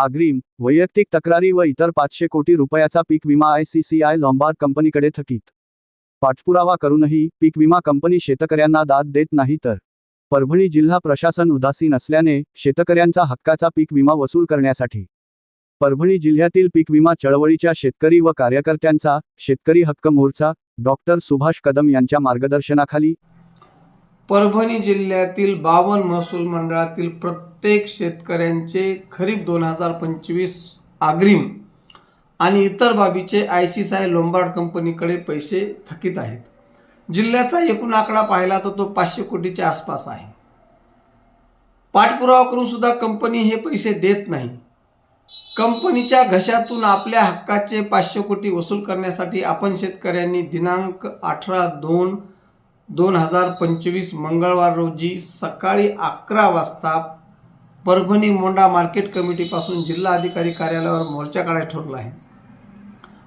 अग्रिम वैयक्तिक तक्रारी व इतर पाचशे कोटी रुपयाचा पीक विमा आयसीसीआय लॉम्बार्ड कंपनीकडे थकीत. पाठपुरावा करूनही पीक विमा कंपनी शेतकऱ्यांना दाद देत नाही तर. परभणी जिल्हा प्रशासन उदासीन असल्याने शेतकऱ्यांचा हक्काचा पीक विमा वसूल करण्यासाठी. परभणी जिल्ह्यातील पीक विमा चळवळीच्या शेतकरी व कार्यकर्त्यांचा शेतकरी हक्क मोर्चा डॉक्टर सुभाष कदम यांच्या मार्गदर्शनाखाली परभणी जिल्ह्यातील बावन महसूल मंडळातील प्रत्येक शेतकऱ्यांचे खरीप दोन हजार पंचवीस अग्रिम आणि इतर बाबीचे I C C I Lombard कंपनीकडे पैसे थकीत आहेत. जिल्ह्याचा एकूण आकडा पाहिला तर तो पाचशे कोटीच्या आसपास आहे. पाठपुरावा करून सुद्धा कंपनी हे पैसे देत नाही. कंपनीच्या घशातून आपल्या हक्काचे पाचशे कोटी वसूल करण्यासाठी आपण शेतकऱ्यांनी दिनांक अठरा दोन दोन हजार पंचवीस मंगळवार रोजी सकाळी अकरा वाजता परभणी मोंडा मार्केट कमिटीपासून जिल्हा अधिकारी कार्यालयावर मोर्चा काढायला ठरला आहे.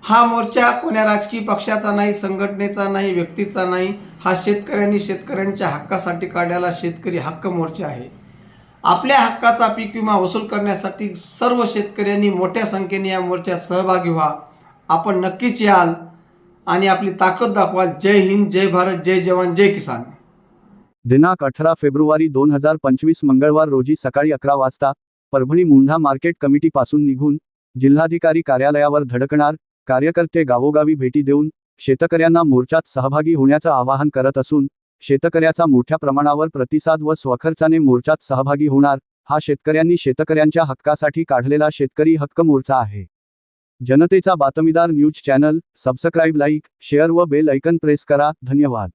हा मोर्चा कोण्या राजकीय पक्षाचा नाही संघटनेचा नाही व्यक्तीचा नाही हा शेतकऱ्यांनी शेतकऱ्यांच्या हक्कासाठी काढलेला शेतकरी हक्क मोर्चा आहे. आपल्या हक्काचा पीक विमा वसूल करण्यासाठी सर्व शेतकऱ्यांनी मोठ्या संख्येने या मोर्चात सहभागी व्हा. आपण नक्कीच याल. आणि आपली ताकद दाखवा जय हिंद जय भारत जय जवान जय किसान. दिनांक अठरा फेब्रुवारी दोन हजार पंचवीस मंगळवार रोजी सकाळी अकरा वाजता परभणी मुंढा मार्केट कमिटीपासून निघून जिल्हाधिकारी कार्यालयावर धडकणार कार्यकर्ते गावोगावी भेटी देऊन शेतकऱ्यांना मोर्चात सहभागी होण्याचं आवाहन करत असून शेतकऱ्याचा मोठ्या प्रमाणावर प्रतिसाद व स्वखर्चाने मोर्चात सहभागी होणार हा शेतकऱ्यांनी शेतकऱ्यांच्या हक्कासाठी काढलेला शेतकरी हक्क मोर्चा आहे. जनतेचा बातमीदार news channel subscribe like share व बेल ऐकन प्रेस करा. धन्यवाद.